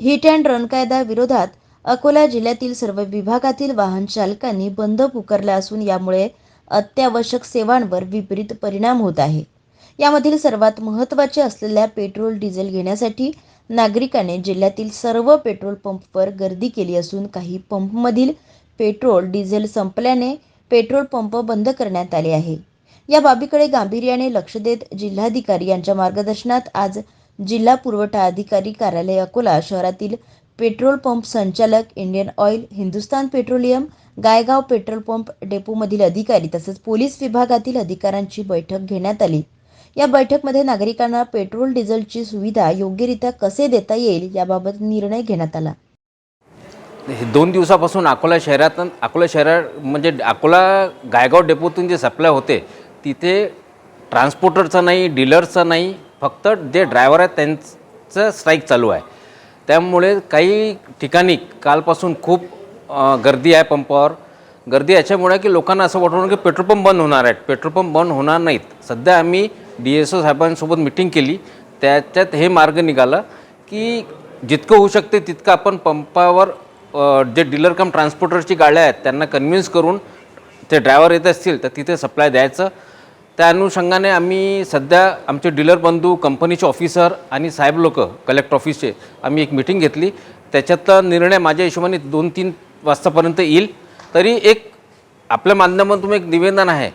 Hit and run कायदा विरोधात अकोला जिल्ह्यातील सर्व विभागातील वाहन चालकांनी बंद पुकारला असून यामुळे अत्यावश्यक सेवांवर विपरीत परिणाम होत आहे. यामधील सर्वात महत्त्वाचे असलेल्या पेट्रोल डिझेल घेण्यासाठी नागरिकांनी जिल्ह्यातील सर्व पेट्रोल पंपवर गर्दी केली असून काही पंपमधील पेट्रोल डिझेल संपल्याने पेट्रोल पंप बंद करण्यात आले आहे. या बाबीकडे गांभीर्याने लक्ष देत जिल्हाधिकारी यांच्या मार्गदर्शनात आज जिल्हा पुरवठा अधिकारी कार्यालय अकोला शहरातील पेट्रोल पंप संचालक Indian oil Hindustan petroleum Gaigaon petrol pump डेपोमधील अधिकारी तसेच पोलीस विभागातील अधिकाऱ्यांची बैठक घेण्यात आली. या बैठकमध्ये नागरिकांना पेट्रोल डिझेलची सुविधा योग्यरित्या कसे देता येईल याबाबत निर्णय घेण्यात आला. दोन दिवसापासून अकोला शहरात अकोला शहरा म्हणजे अकोला गायगाव डेपोतून जे सप्लाय होते तिथे ट्रान्सपोर्टरचा नाही डीलरचा नाही फक्त जे ड्रायव्हर आहेत त्यांचं स्ट्राईक चालू आहे. त्यामुळे काही ठिकाणी कालपासून खूप गर्दी आहे पंपावर. गर्दी याच्यामुळे की लोकांना असं वाटून की पेट्रोल पंप बंद होणार आहेत. पेट्रोल पंप बंद होणार नाहीत. सध्या आम्ही डी एस ओ साहेबांसोबत मिटिंग केली. त्याच्यात हे मार्ग निघाला की जितकं होऊ शकते तितकं आपण पंपावर जे डीलर कम ट्रान्सपोर्टरची गाड्या आहेत त्यांना कन्व्हिन्स करून ते ड्रायव्हर येत असतील तर तिथे सप्लाय द्यायचं. त्या अनुषंगाने आम्ही सध्या आमचे डीलर बंधू कंपनीचे ऑफिसर आणि साहेब लोक कलेक्टर ऑफिसचे आम्ही एक मिटिंग घेतली. त्याच्यातला निर्णय माझ्या हिशोबाने दोन तीन वाजतापर्यंत येईल. तरी एक आपल्या माध्यमातून एक निवेदन आहे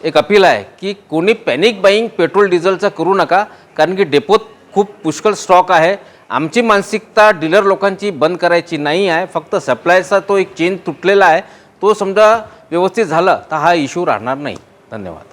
एक अपील आहे की कोणी पॅनिक बाईंग पेट्रोल डिझेलचं करू नका. कारण की डेपोत खूप पुष्कळ स्टॉक आहे. आमची मानसिकता डीलर लोकांची बंद करायची नाही आहे. फक्त सप्लायचा तो एक चेन तुटलेला आहे. तो समजा व्यवस्थित झाला तर हा इश्यू राहणार नाही. धन्यवाद.